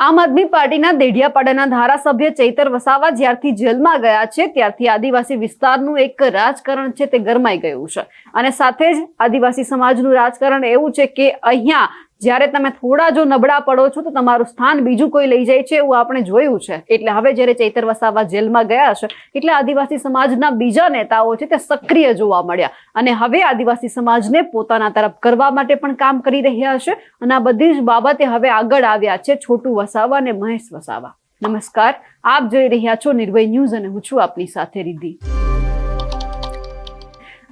આમ આદમી પાર્ટીના દેઢિયાપાડાના ધારાસભ્ય ચૈતર વસાવા જ્યારથી જેલમાં ગયા છે, ત્યારથી આદિવાસી વિસ્તારનું એક રાજકારણ છે તે ગરમાઈ ગયું છે. અને સાથે જ આદિવાસી સમાજનું રાજકારણ એવું છે કે અહીંયા જ્યારે તમે થોડા જો નબળા પડો છો, તો તમારું સ્થાન બીજું કોઈ લઈ જાય છે એવું આપણે જોયું છે. એટલે હવે જ્યારે ચૈતર વસાવા જેલમાં ગયા છે, એટલે આદિવાસી સમાજના બીજા નેતાઓ છે તે સક્રિય જોવા મળ્યા. અને હવે આદિવાસી સમાજને પોતાના તરફ કરવા માટે પણ કામ કરી રહ્યા છે અને આ બધી જ બાબતે હવે આગળ આવ્યા છે છોટુ વસાવા અને મહેશ વસાવા. નમસ્કાર, આપ જોઈ રહ્યા છો નિર્ભય ન્યૂઝ અને હું છું આપની સાથે રિદ્ધિ.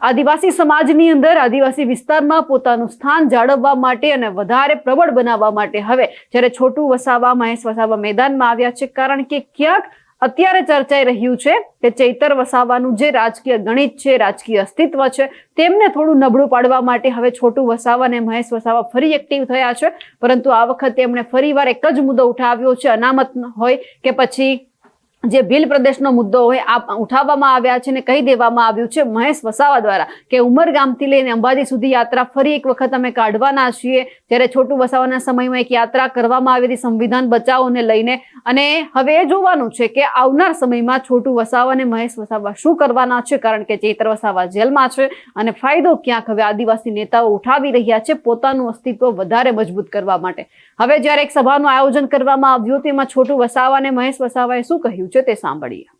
આદિવાસી સમાજની અંદર આદિવાસી વિસ્તારમાં પોતાનું સ્થાન જાળવવા માટે અને વધારે પ્રબળ બનાવવા માટે હવે જ્યારે છોટુ વસાવા, મહેશ વસાવા મેદાનમાં આવ્યા છે, કારણ કે ક્યાંક અત્યારે ચર્ચાઈ રહ્યું છે કે ચૈતર વસાવાનું જે રાજકીય ગણિત છે, રાજકીય અસ્તિત્વ છે, તેમને થોડું નબળું પાડવા માટે હવે છોટુ વસાવા અને મહેશ વસાવા ફરી એક્ટિવ થયા છે. પરંતુ આ વખતે એમણે ફરીવાર એક જ મુદ્દો ઉઠાવ્યો છે. અનામત હોય કે પછી જે ભીલ પ્રદેશનો મુદ્દો હોય આ ઉઠાવવામાં આવ્યા છે અને કહી દેવામાં આવ્યું છે મહેશ વસાવા દ્વારા કે ઉમરગામથી લઈને અંબાજી સુધી યાત્રા ફરી એક વખત અમે કાઢવાના છીએ. જ્યારે છોટુ વસાવાના સમયમાં એક યાત્રા કરવામાં આવી હતી સંવિધાન બચાવોને લઈને. અને હવે એ જોવાનું છે કે આવનાર સમયમાં છોટુ વસાવા અને મહેશ વસાવા શું કરવાના છે? કારણ કે ચૈત્ર વસાવા જેલમાં છે અને ફાયદો ક્યાંક હવે આદિવાસી નેતાઓ ઉઠાવી રહ્યા છે પોતાનું અસ્તિત્વ વધારે મજબૂત કરવા માટે. હવે જ્યારે એક સભાનું આયોજન કરવામાં આવ્યું તેમાં છોટુ વસાવા અને મહેશ વસાવાએ શું કહ્યું છે? તે સાંભળીએ.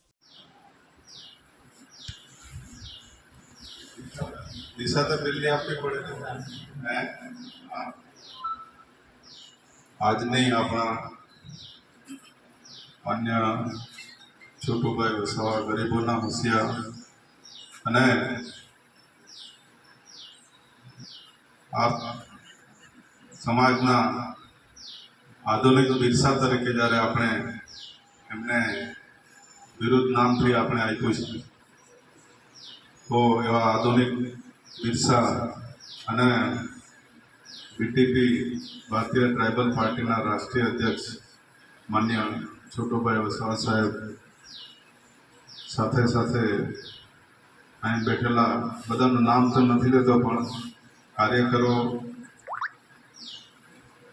દિશા તો આપણા અન્ય છોટુભાઈ વસાવા ગરીબોના હોશિયાર. અને આ સમાજના આધુનિક બિરસા તરીકે જ્યારે આપણે એમને વિરુદ્ધ નામથી આપણે આપ્યું છે. તો એવા આધુનિક બિરસા અને બીટીપી ભારતીય ટ્રાઇબલ પાર્ટીના રાષ્ટ્રીય અધ્યક્ષ માન્ય છોટુભાઈ વસાવા સાહેબ સાથે સાથે અહીં બેઠેલા બધાનું નામ તો નથી લેતો પણ કાર્યકરો,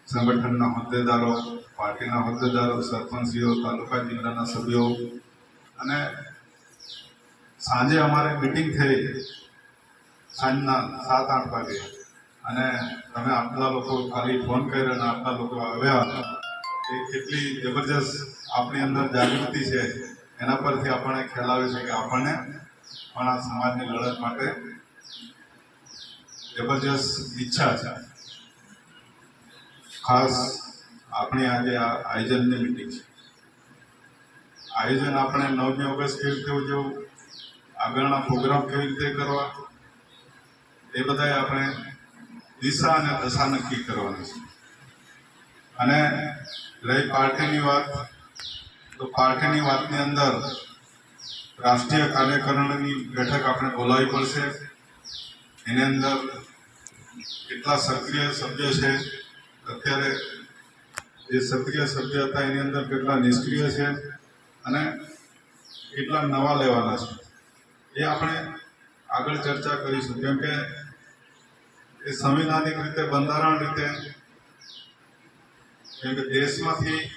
સંગઠનના હોદ્દેદારો, પાર્ટીના હોદ્દેદારો, સરપંચીઓ, તાલુકા જિલ્લાના સભ્યો અને સાંજે અમારે મિટિંગ થઈ સાંજના સાત, આઠ વાગે. અને તમે આટલા લોકો ખાલી ફોન કર્યો અને આટલા લોકો આવ્યા. એ કેટલી જબરજસ્ત આપણી અંદર જાગૃતિ છે. એના પરથી આપણને ખ્યાલ આવે છે કે આપણને પણ આ સમાજની લડત માટે જબરજસ્ત ઈચ્છા છે. ખાસ આપણી આજે આ આયોજનની મિટિંગ છે. આયોજન આપણે નવમી ઓગસ્ટ કેવી રીતે ઉજવવું, આગળના પ્રોગ્રામ કેવી રીતે કરવા, એ બધાય આપણે દિશા અને દશા નક્કી કરવાની છે. અને રહી પાર્ટીની વાત, તો પાર્ટીની વાતની અંદર રાષ્ટ્રીય કાર્યકારિણીની બેઠક આપણે બોલાવવી પડશે. એની અંદર કેટલા સક્રિય સભ્ય છે, અત્યારે જે સક્રિય સભ્ય હતા એની અંદર કેટલા નિષ્ક્રિય છે અને કેટલા નવા લેવાના છે. એ આપણે આગળ ચર્ચા કરીશું. કેમ કે એ સંવિધાનિક રીતે, બંધારણ રીતે, કેમ કે દેશમાંથી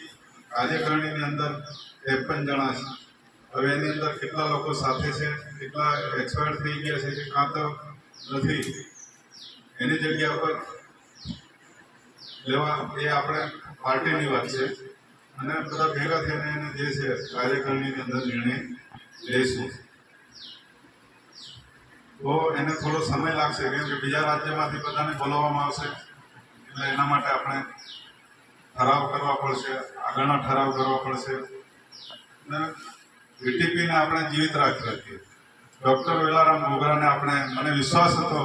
કાર્યકારિણીની અંદર ત્રેપન જણા છે. હવે એની અંદર કેટલા લોકો સાથે છે, કેટલા એક્સપાયર થઈ ગયા છે કે કાં તો નથી. એની જગ્યા પર લેવા એ આપણે પાર્ટીની વાત છે. અને બધા ભેગા થઈને એને જે છે કાર્યકારિણીની અંદર નિર્ણય લેશું. તો એને થોડો સમય લાગશે, કેમ કે બીજા રાજ્યમાંથી બધાને બોલાવવામાં આવશે, એટલે એના માટે આપણે ઠરાવ કરવા પડશે, આગળના ઠરાવ કરવા પડશે. અને વીટીપીને આપણે જીવિત રાખી રાખીએ. ડૉક્ટર વેલારામ મોગરાને આપણે, મને વિશ્વાસ હતો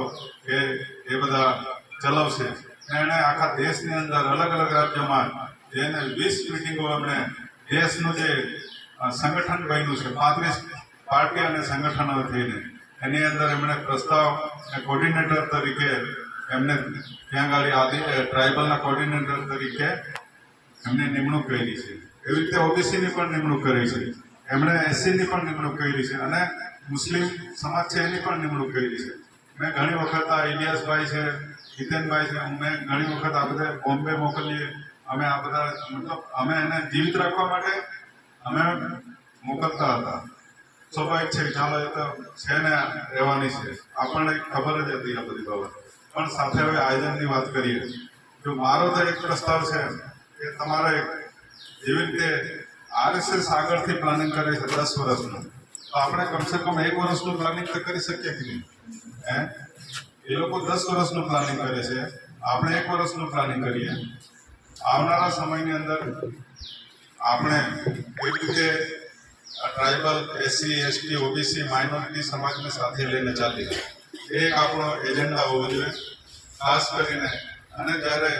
કે એ બધા ચલાવશે. એણે આખા દેશની અંદર અલગ અલગ રાજ્યોમાં જેને વીસ મિટિંગો એમણે દેશનું જે સંગઠન બન્યું છે, પાંત્રીસ પાર્ટી અને સંગઠનો થઈને, એની અંદર એમણે પ્રસ્તાવ કોર્ડિનેટર તરીકે એમને ત્યાં આગળ આદિ ટ્રાઇબલના કોર્ડિનેટર તરીકે એમને નિમણૂક કરી છે. એવી રીતે ઓબીસીની પણ નિમણૂક કરી છે. એમણે એસસીની પણ નિમણૂક કરી છે અને મુસ્લિમ સમાજ છે એની પણ નિમણૂક કરી છે. મેં ઘણી વખત આ ઇલિયાસભાઈ છે હિતેનભાઈ છે મેં ઘણી વખત આ બધા બોમ્બે મોકલીએ અમે આ બધા મતલબ અમે એને જીવિત રાખવા માટે અમે મોકલતા હતા. સ્વાભાવિક છે, ચાલો એ તો છે ને રહેવાની છે. આપણને ખબર જ હતી આ બધી બાબત. પણ સાથે હવે આયોજનની વાત કરીએ. જો મારો તો એક પ્રસ્તાવ છે કે તમારે જેવી રીતે આરએસએસ આગળથી પ્લાનિંગ કરે છે દસ વર્ષનું. તો આપણે કમસે કમ એક વર્ષનું પ્લાનિંગ તો કરી શકીએ કે નહીં? હે? એ લોકો દસ વર્ષનું પ્લાનિંગ કરે છે. આપણે એક વર્ષનું પ્લાનિંગ કરીએ. આવનારા સમયની અંદર આપણે એવી રીતે tribal SC, ST, OBC, minority સમાજને સાથે લઈને ચાલીએ. એ આપણો એજન્ડા હોવો જોઈએ. ખાસ કરીને અને જ્યારે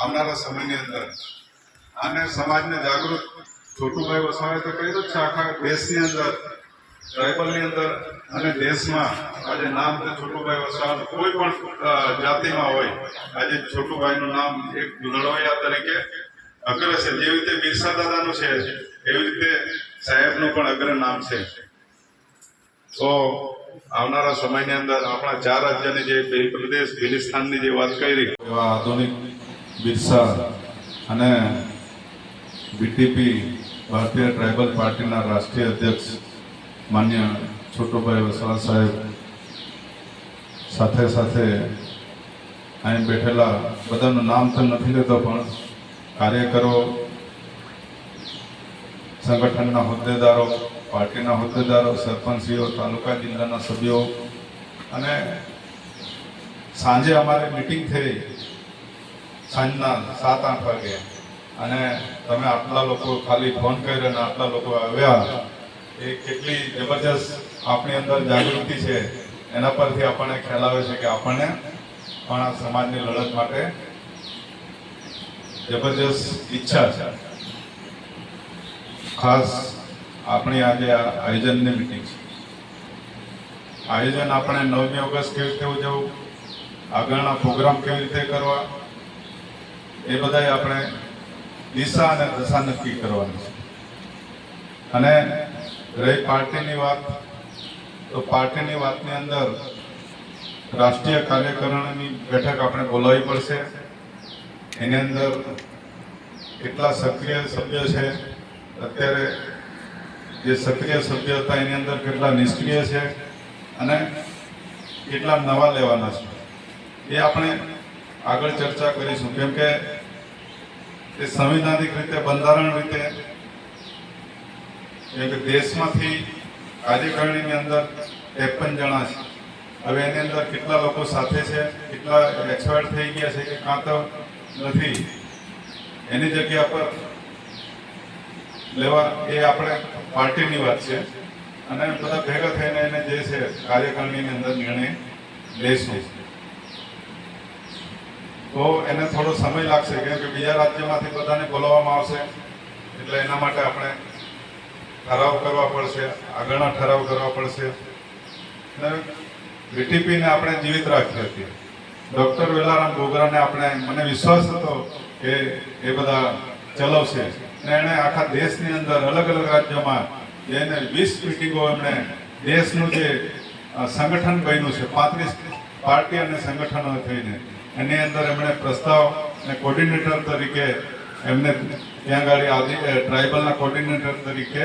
આવનારા સમયની અંદર આને સમાજને જાગૃત, છોટુભાઈ વસાવાએ તો કહ્યું છે, આખા દેશની અંદર, ટ્રાઇબલની અંદર અને દેશમાં આજે નામ તો છોટુભાઈ વસાવ કોઈ પણ જાતિમાં હોય, આજે છોટુભાઈનું નામ એક લડવૈયા તરીકે અગ્ર છે. જેવી રીતે બિરસા દાદાનું છે, એવી રીતે સાહેબનું પણ અગ્ર નામ છે. તો આવનારા સમયની અંદર આપણા ચાર રાજ્યની જે બે પ્રદેશ બિલિસ્તાનની જે વાત કરી, એવા આધુનિક બિરસા અને બીટીપી ભારતીય ટ્રાઇબલ પાર્ટીના રાષ્ટ્રીય અધ્યક્ષ માન્ય છોટુભાઈ વસાવા સાહેબ સાથે સાથે અહીં બેઠેલા બધાનું નામ તો નથી લેતો પણ કાર્યકરો, સંગઠનના હોદ્દેદારો, પાર્ટીના હોદ્દેદારો, સરપંચીઓ, તાલુકા જિલ્લાના સભ્યો અને સાંજે અમારી મિટિંગ થઈ સાંજના સાત આઠ વાગે. અને તમે આટલા લોકો ખાલી ફોન કર્યો અને આટલા લોકો આવ્યા એ કેટલી જબરજસ્ત આપણી અંદર જાગૃતિ છે, એના પરથી આપણને ખ્યાલ આવે છે કે આપણને પણ આ સમાજની લડત માટે જબરજસ્ત ઈચ્છા છે. ખાસ આપણી આજે આ આયોજનની મિટિંગ છે. આયોજન આપણે નવમી ઓગસ્ટ કેવી રીતે ઉજવવું, આગળના પ્રોગ્રામ કેવી રીતે કરવા, એ બધાય આપણે દિશા અને દશા નક્કી કરવાની છે. અને રહી પાર્ટીની વાત, તો પાર્ટીની વાતની અંદર રાષ્ટ્રીય કાર્યકરણની બેઠક આપણે બોલાવવી પડશે. એની અંદર કેટલા સક્રિય સભ્ય છે. અત્યારે જે સક્રિય સભ્ય હતા, એની અંદર કેટલા નિષ્ક્રિય છે અને કેટલા નવા લેવાના છે. એ આપણે આગળ ચર્ચા કરીશું. કેમ કે એ સંવિધાનિક રીતે બંધારણ રીતે કેમ કે દેશમાંથી કાર્યકારિણીની અંદર ત્રેપન જણા છે. હવે એની અંદર કેટલા લોકો સાથે છે, કેટલા એક્સપાયર થઈ ગયા છે કે કાં તો નથી, એની જગ્યા પર લેવા એ આપણે પાર્ટીની વાત છે. અને બધા ભેગા થઈને એને જે છે કાર્યકારિણીની અંદર નિર્ણય લેશું. તો એને થોડો સમય લાગશે, કેમ કે બીજા રાજ્યમાંથી બધાને બોલાવવામાં આવશે, એટલે એના માટે આપણે ઠરાવ કરવા પડશે, આગળના ઠરાવ કરવા પડશે. અને બીટીપીને આપણે જીવિત રાખી હતી ડૉક્ટર વેલારામ ગોગરાને આપણે, મને વિશ્વાસ હતો કે એ બધા ચલાવશે. અને એણે આખા દેશની અંદર અલગ અલગ રાજ્યોમાં જઈને વીસ મિટિંગો એમણે દેશનું જે સંગઠન બન્યું છે, પાંત્રીસ પાર્ટી અને સંગઠનો થઈને. એની અંદર એમણે પ્રસ્તાવ અને કોર્ડિનેટર તરીકે એમને ત્યાં આગળ ટ્રાઇબલના કોર્ડિનેટર તરીકે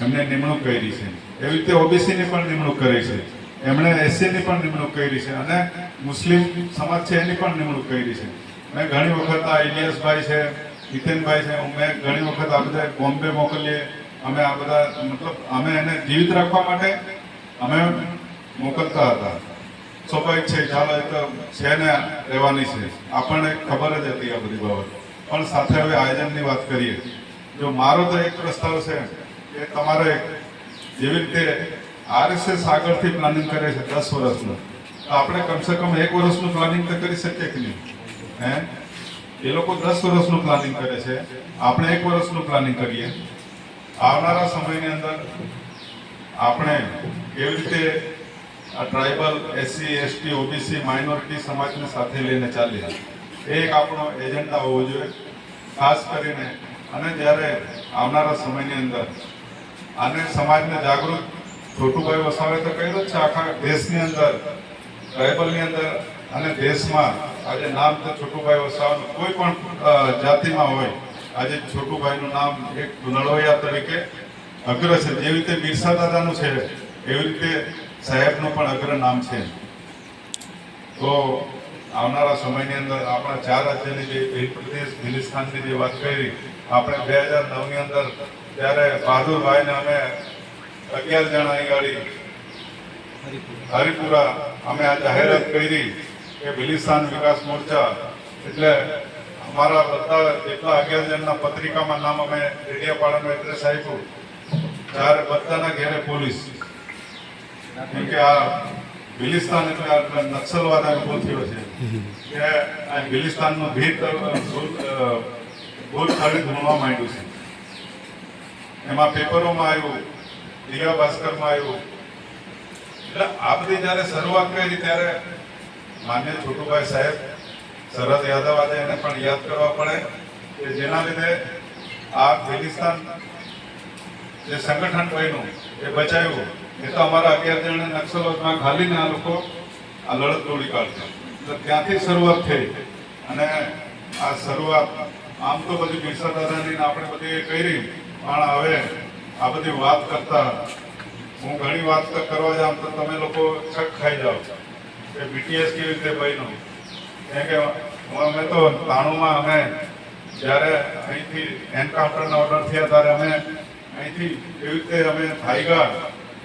એમને નિમણૂક કરી છે. એવી રીતે ઓબીસીની પણ નિમણૂક કરી છે. એમણે એસસીની પણ નિમણૂક કરી છે અને મુસ્લિમ સમાજ છે એની પણ નિમણૂક કરી છે. મેં ઘણી વખત આ ઇલિયાસભાઈ છે, નીતિનભાઈ છે મેં ઘણી વખત આ બધા બોમ્બે મોકલીએ. અમે આ બધા, મતલબ અમે એને જીવિત રાખવા માટે અમે મોકલતા હતા. સ્વાભાવિક છે, ચાલો એ તો છે ને રહેવાની છે. આપણને ખબર જ હતી આ બધી બાબત. પણ સાથે હવે આયોજનની વાત કરીએ. જો મારો તો એક પ્રસ્તાવ છે કે તમારે જેવી રીતે આરએસએસ આગળથી પ્લાનિંગ કરે છે દસ વર્ષનું. તો આપણે કમસે કમ એક વર્ષનું પ્લાનિંગ તો કરી શકીએ કે નહીં? હે? એ લોકો દસ વર્ષનું પ્લાનિંગ કરે છે. આપણે એક વર્ષનું પ્લાનિંગ કરીએ. આવનારા સમયની અંદર આપણે કેવી રીતે આ tribal SC ST OBC minority સમાજને સાથે લઈને ચાલીએ. એ એક આપણો એજન્ડા હોવો જોઈએ. ખાસ કરીને અને જ્યારે આવનારા સમયની અંદર આને સમાજને જાગૃત છોટુભાઈ વસાવે તો કહ્યું જ છે, આખા દેશની અંદર ટ્રાઇબલની અંદર અને દેશમાં આજે નામ તો છોટુભાઈ વસાવાનું, કોઈ પણ જાતિમાં હોય, આજે છોટુભાઈનું નામ એક નળવૈયા તરીકે અગ્ર છે. જેવી રીતે બિરસા દાદાનું છે, એવી રીતે સાહેબનું પણ અગ્ર નામ છે. તો આવનારા સમયની અંદર આપણા ચાર રાજ્યની જે પ્રદેશ હિન્દુસ્તાનની જે વાત કરી, આપણે બે હજાર નવની અંદર ત્યારે બહાદુરભાઈને અમે અગિયાર જણા ગાડી હરિપુરા. અમે આ જાહેરાત કરી કે બિલિસ્તાન વિકાસ મોરચા એટલે અમારા બધા જેટલા અગિયાર જણના પત્રિકામાં નામ અમે ડેડિયાપાડાનું એડ્રેસ આપ્યું ત્યારે બધાના ઘેરે પોલીસ. કેમ કે આ બિલિસ્તાન એટલે નક્સલવાદ અનુભવ થયો છે. કે આ બિલિસ્તાનનું ભીત ભૂલ ખાલી ભણવા માંડ્યું છે. એમાં પેપરોમાં આવ્યું દિવ્યા ભાસ્કરમાં આવ્યું. એટલે આ બધી જ્યારે શરૂઆત કરી ત્યારે માન્ય છોટુભાઈ સાહેબ શરદ યાદવ આજે એને પણ યાદ કરવા પડે કે જેના લીધે આ ભીલિસ્તાન જે સંગઠન બન્યું, એ બચાવ્યું. એ તો અમારા અગિયાર જણ નક્સલોમાં ખાલીને આ લોકો આ લડત દોડી કાઢશે એટલે ત્યાંથી શરૂઆત થઈ. અને આ શરૂઆત આમ તો બધું બિરસા દાદાની આપણે બધી કરી. પણ હવે આ બધી વાત કરતા, હું ઘણી વાત કરવા જાઉં તો તમે લોકો છક ખાઈ જાઓ. કે બીટીએસ કેવી રીતે બન્યું? કેમ કે અમે તો તાણુંમાં અમે, જ્યારે અહીંથી એન્કાઉન્ટરના ઓર્ડર થયા ત્યારે અમે અહીંથી એવી રીતે અમે ભાગ્યા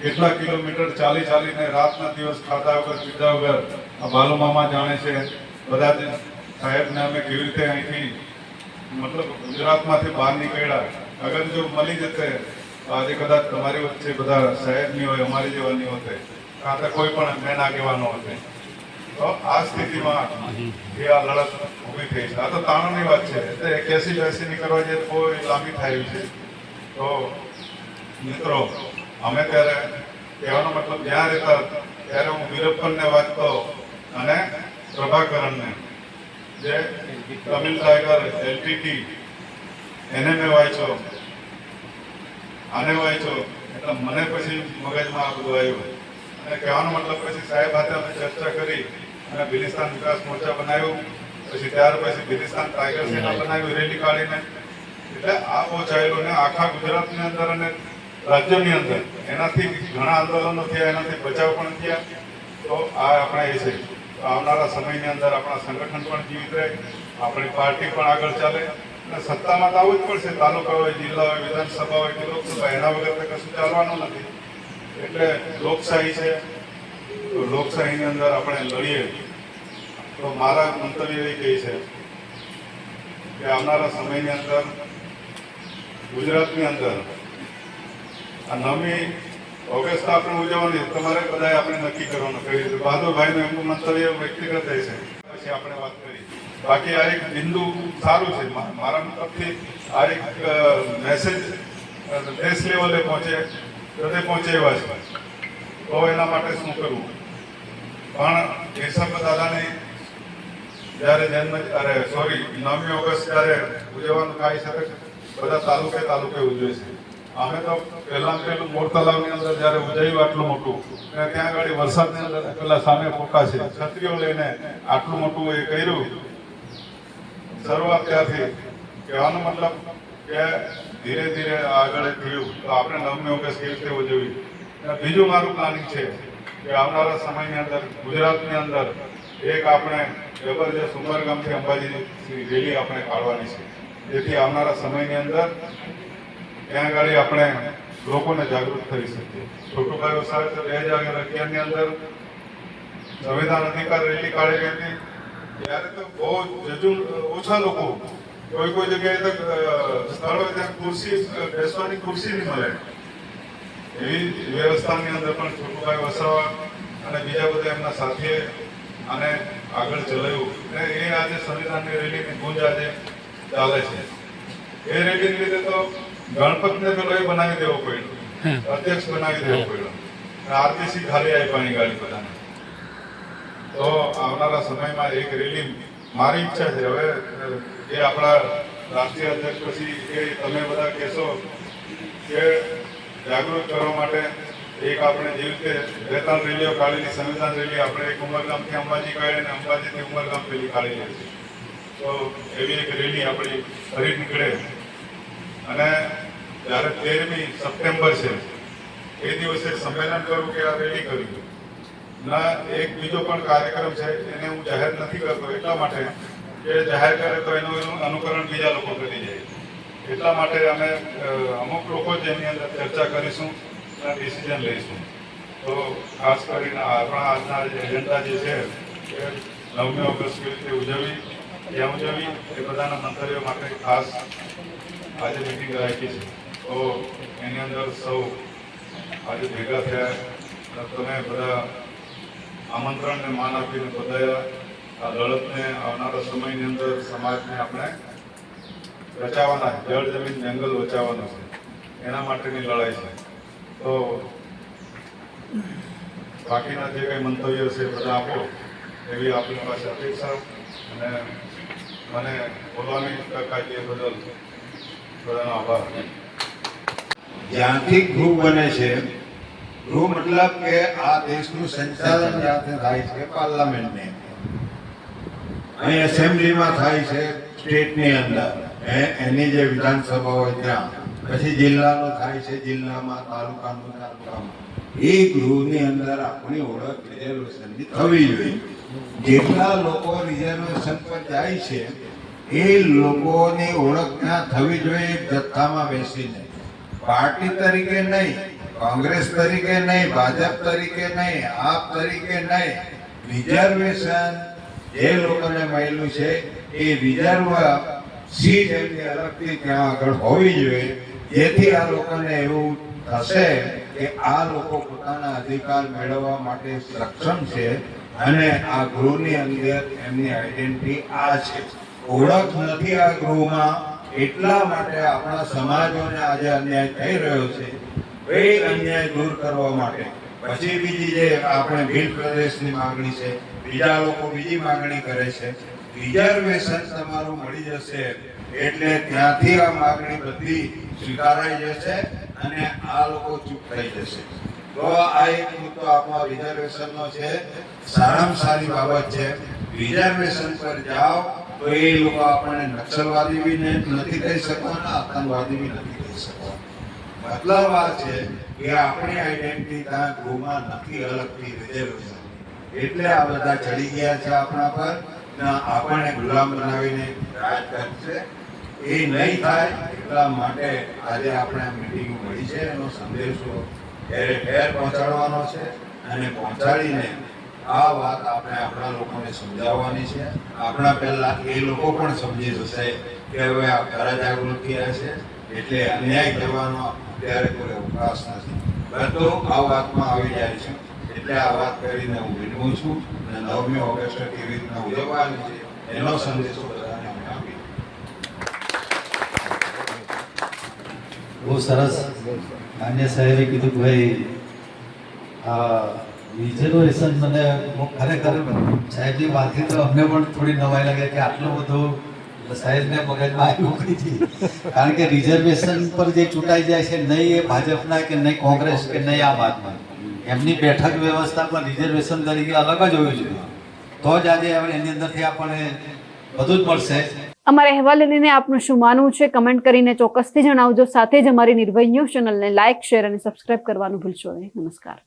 કેટલા કિલોમીટર ચાલી ચાલીને રાતના દિવસ ખાધા વગર, પીધા વગર, આ બાલુમામા જાણે છે, બધા જ સાહેબને અમે કેવી રીતે અહીંથી, મતલબ ગુજરાતમાંથી બહાર નીકળ્યા. અગર જો મળી જતે આજે કદાચ તમારી વચ્ચે બધા સાહેબની હોય, અમારી જેવાની હોય, કાં તો કોઈ પણ મેન આગેવાનો હોય. તો આ સ્થિતિમાં એ આ લડત ઊભી થઈ છે. આ તો તાણની વાત છે. એટલે એક્યાસી બેસીની કરવા જઈએ તો બહુ લાંબી થાય છે. તો મિત્રો, અમે ત્યારે કહેવાનો મતલબ જ્યાં રહેતા ત્યારે હું વીરપ્પનને વાંચતો અને પ્રભાકરણને. જે તમિલ ટાઈગર એલટીટી એને મેં વાંચ્યો. આને વાંચ્યો. એટલે મને પછી મગજમાં આ બધું આવ્યું. અને કહેવાનો મતલબ પછી સાહેબ હાથે અમે ચર્ચા કરી અને બિલિસ્તાન વિકાસ મોરચા બનાવ્યું. પછી ત્યાર પછી બિલિસ્તાન ટાઈગર સેના બનાવ્યું રેલી કાઢીને. એટલે આ પહોંચાયેલું ને આખા ગુજરાતની અંદર અને રાજ્યની અંદર. એનાથી ઘણા આંદોલનો થયા એનાથી બચાવ પણ થયા. તો આ આપણે એ છે. આવનારા સમયની અંદર આપણા સંગઠન પણ જીવિત રહે. આપણી પાર્ટી પણ આગળ ચાલે. સત્તામાં તો આવવું જ પડશે. તાલુકા હોય, જિલ્લા હોય, વિધાનસભા હોય કે લોકસભા, એના વગર તો કશું ચાલવાનું નથી. એટલે લોકશાહી છે. તો લોકશાહીની અંદર આપણે લડીએ. તો મારા મંતવ્ય એ કહે છે કે આવનારા સમયની અંદર, ગુજરાતની અંદર, આ નવમી ઓગસ્ટ આપણે ઉજવવાની તમારે બધાએ આપણે નક્કી કરવાનું. કહ્યું બહાદુરભાઈનું એમનું મંતવ્ય વ્યક્તિગત રહેશે પછી આપણે વાત કરી બાકી આ એક બિંદુ સારું છે. મારા મતલબથી આ એક મેસેજ દેશ લેવલે પહોંચે બધે પહોંચે એવા છે. તો એના માટે શું કરવું? પણ કેશવ દાદાની જ્યારે જન્મ, અરે સોરી નવમી ઓગસ્ટ જ્યારે ઉજવવાનું થાય છે, બધા તાલુકે તાલુકે ઉજવે છે. અમે તો પહેલાં પહેલું મોર તલાવની અંદર જ્યારે ઉજવ્યું આટલું મોટું ત્યાં આગળ વરસાદની અંદર પેલા સામે ફોટા છે. છત્રીઓ લઈને આટલું મોટું એ કર્યું શરૂઆત ત્યાંથી કહેવાનો મતલબ કે ધીરે ધીરે આગળ થયું તો આપણે નવમી ઓગસ્ટ કેવી રીતે ઉજવી બીજું મારું પ્લાનિંગ છે કે આવનારા સમયની અંદર, ગુજરાતની અંદર એક આપણે જબરજસ્ત ઉમરગામથી અંબાજી રેલી આપણે કાઢવાની છે. જેથી આવનારા સમયની અંદર ત્યાં આગળ આપણે લોકોને જાગૃત કરી શકીએ. છોટુભાઈ વસાવે તો બે હજાર અગિયારની અંદર સંવિધાન અધિકાર રેલી કાઢેલી હતી. ત્યારે તો બહુ જજુ ઓછા લોકો કોઈ કોઈ જગ્યાએ તો સ્થળ હોય ત્યાં ખુરશી બેસવાની ખુરશી નહીં મળે. એવી વ્યવસ્થાની અંદર પણ છોટુભાઈ વસાવા અને બીજા બધા એમના સાથીએ અને આગળ ચલાવ્યું. અને એ આજે સંવિધાનની રેલીની ગુંજ આજે ચાલે છે. એ રેલીને લીધે તો ગણપતને પેલો એ બનાવી દેવો પડ્યો. અધ્યક્ષ બનાવી દેવો પડ્યો. આરતીસી ખાલી આવી પાણી ગાડી બધાને. તો આવનારા સમયમાં એક રેલી મારી ઈચ્છા છે. હવે એ આપણા રાષ્ટ્રીય અધ્યક્ષ પછી એ તમે બધા કહેશો કે જાગૃત કરવા માટે એક આપણે જેવી રીતે બે રેલીઓ કાઢીને સંવિધાન રેલી આપણે એક ઉમરગામથી અંબાજી કાઢી અને અંબાજીથી ઉમરગામ પેલી કાઢી લઈએ તો એવી એક રેલી આપણી ફરી નીકળે. અને જ્યારે તેરમી સપ્ટેમ્બર છે, એ દિવસે સંમેલન કરું કે આ રેલી કર્યું ના, એક બીજો પણ કાર્યક્રમ છે, એને હું જાહેર નથી કરતો, એટલા માટે કે જાહેર કરે તો એનું એનું અનુકરણ બીજા લોકો કરી જાય એટલા માટે અમે અમુક લોકો જ એની અંદર ચર્ચા કરીશું અને ડિસિઝન લઈશું. તો ખાસ કરીને આપણા આજના એજન્ડા જે છે, એ નવમી ઓગસ્ટ કેવી રીતે ઉજવવી ક્યાં ઉજવવી એ બધાના મંતવ્યો માટે ખાસ આજે મિટિંગ રાખી છે. તો એની અંદર સૌ આજે ભેગા થયા તમે બધા આમંત્રણને માન આપીને બધાએ આ લડતને આવનારા સમયની અંદર સમાજને આપણે બચાવવાના જળ, જમીન, જંગલ બચાવવાનો છે. એના માટેની લડાઈ છે. તો બાકીના જે કંઈ મંતવ્યો છે બધા આપો, એવી આપણી પાસે અપેક્ષા અને મને બોલવાની તક આપી બદલ બધાનો આભાર. જ્યાંથી ગૃહ બને છે ગૃહ મતલબ કે આ દેશનું સંચાલન જ્યાંથી થાય છે પાર્લામેન્ટને? અહીં એસેમ્બલીમાં થાય છે સ્ટેટની અંદર. એની જે વિધાનસભા હોય ત્યાં. પછી જિલ્લાનો થાય છે જિલ્લામાં, તાલુકાનું, તાલુકામાં. એ ગૃહની અંદર આપણી ઓળખ રિઝર્વેશનની થવી જોઈએ. જેટલા લોકો રિઝર્વેશન પર જાય છે, એ લોકોની ઓળખ ત્યાં થવી જોઈએ જથ્થામાં બેસીને. પાર્ટી તરીકે નહીં કોંગ્રેસ તરીકે નહીં, ભાજપ તરીકે નહીં, આપ તરીકે નહીં. રિઝર્વેશન જે લોકોને મળેલું છે, એ રિઝર્વ સીટ એમની અલગથી ત્યાં આગળ હોવી જોઈએ. જેથી આ લોકોને એવું થશે કે આ લોકો પોતાના અધિકાર મેળવવા માટે સક્ષમ છે અને આ ગૃહની અંદર એમની આઈડેન્ટિટી આ છે. ઓળખ નથી આ ગૃહમાં. એટલા માટે આપણા સમાજોને આજે અન્યાય થઈ રહ્યો છે. એ અન્યાય દૂર કરવા માટે. પછી બીજી જે આપણે ભીલ પ્રદેશની માંગણી છે, બીજા લોકો બીજી માંગણી કરે છે, રિઝર્વેશન તમારું મળી જશે એટલે ત્યાંથી આ માંગણી બધી સ્વીકારાઈ જશે અને આ લોકો ચૂપ થઈ જશે. તો આ એક મુદ્દો આપણો રિઝર્વેશનનો છે, સારામાં સારી બાબત છે. રિઝર્વેશન પર જાઓ તો એ લોકો આપણને નક્સલવાદી બી નથી કહી શકવાના, આતંકવાદી બી નથી આ છે કે આપણી આઈડેન્ટિટી ગૃહમાં નથી અલગથી રિઝર્વેશન એટલે આ બધા ચડી ગયા છે આપણા પર ને આપણને ગુલામ બનાવીને રાજ કરશે એ નહીં થાય એટલા માટે આજે આપણે મિટિંગ મળી છે. એનો સંદેશો ઘેરે ઘેર પહોંચાડવાનો છે અને પહોંચાડીને આ વાત આપણે આપણા લોકોને સમજાવવાની છે. આપણા પહેલા એ લોકો પણ સમજી જશે કે હવે આ ખરા જાગૃત છે. એટલે અન્યાય કરવાનો અત્યારે કોઈ અવકાશ નથી. બધું આ વાતમાં આવી જાય છે. એટલે આ વાત કરીને હું વિનવું છું અને નવમી ઓગસ્ટ કેવી રીતના ઉજવવાની છે, એનો સંદેશો બધાને અમે આપી બહુ સરસ. માન્ય સાહેબે કીધું કે ભાઈ, આ રિઝર્વેશન મને બહુ ખરેખર સાહેબની વાતથી તો અમને પણ થોડી નવાઈ લાગે કે આટલો બધું સાહેબને મગજમાં આવ્યું નથી કારણ કે રિઝર્વેશન પર જે ચૂંટાઈ જાય છે, નહીં એ ભાજપના કે નહીં કોંગ્રેસ કે નહીં આમ આદમી. એમની બેઠક વ્યવસ્થા પણ રિઝર્વેશન તરીકે અલગ જ હોવી જોઈએ. તો જ આજે એની અંદરથી આપણને બધું જ મળશે. અમારા અહેવાલ લઈને આપનું શું માનવું છે, કમેન્ટ કરીને ચોક્કસથી જણાવજો. સાથે જ અમારી નિર્ભય ન્યૂઝ ચેનલને લાઇક, શેર અને સબસ્ક્રાઇબ કરવાનું ભૂલશો નહીં. નમસ્કાર.